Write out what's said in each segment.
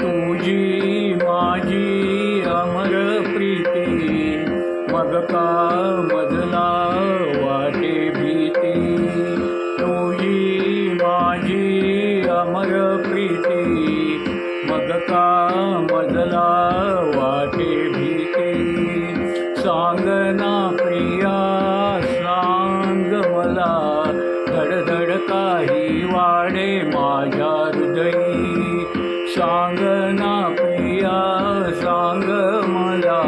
तुझी माझी अमर प्रीती मग का मजला वाटे भीती? तुझी माझी अमर प्रीती या सांग मला.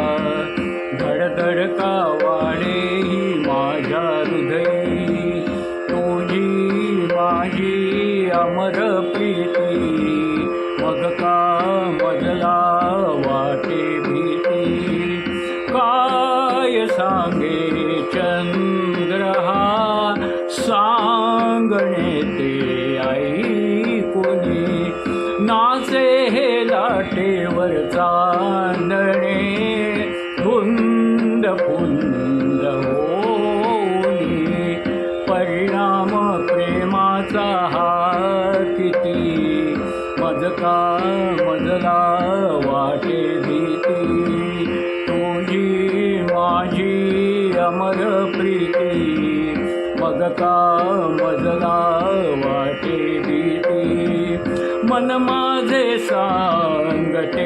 धडधड का वाडे ही माझ्या हृदयी? तुझी माझी अमर प्रीती. मग का मजला वाटे भीती? काय सांगे चंद प्रेमाचा हा किती मजका मजला वाटे भीती तुझी माझी अमर प्रीती. मजका मजला वाटे भीती मन माझे सांगते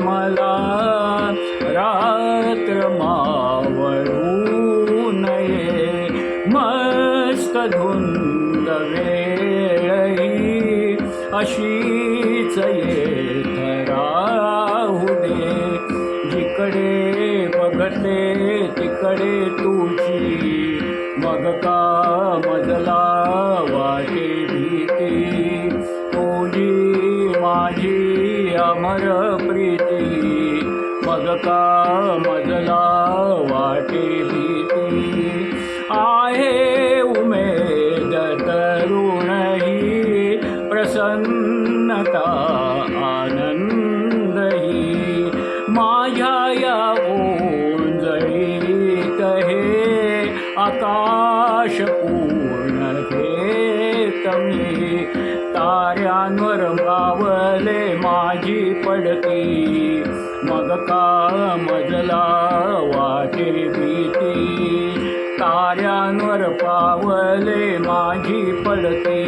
मला रात्र मावळू नये. मस्त धुन वेळही अशीच येत राहुने. जिकडे बघते तिकडे तुझी मग का मजला वाटे भीती? तुझी माझी अमर प्रीती मग का मजला वाटे आकाश पूर्ण घेत मी ताऱ्यांवर मावले माझी पडती. मग का मजला वाटे भीती ताऱ्यांवर पावले माझी पडती.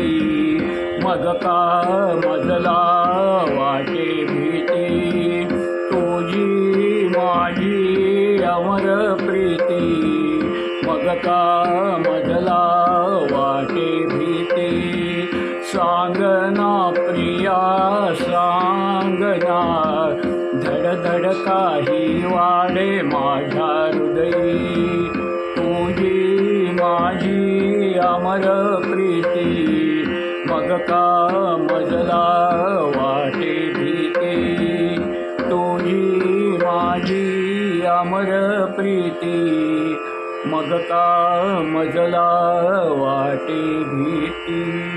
मग का मजला वाटे का मजला वाटे भीते? सांगना प्रिया सांगना धडधड काही वाडे माझ्या हृदयी. तुझी माझी अमर प्रीती. मग का मजला वाटे भीते? तुझी माझी अमर प्रीती. मग का मजला वाटे भीती।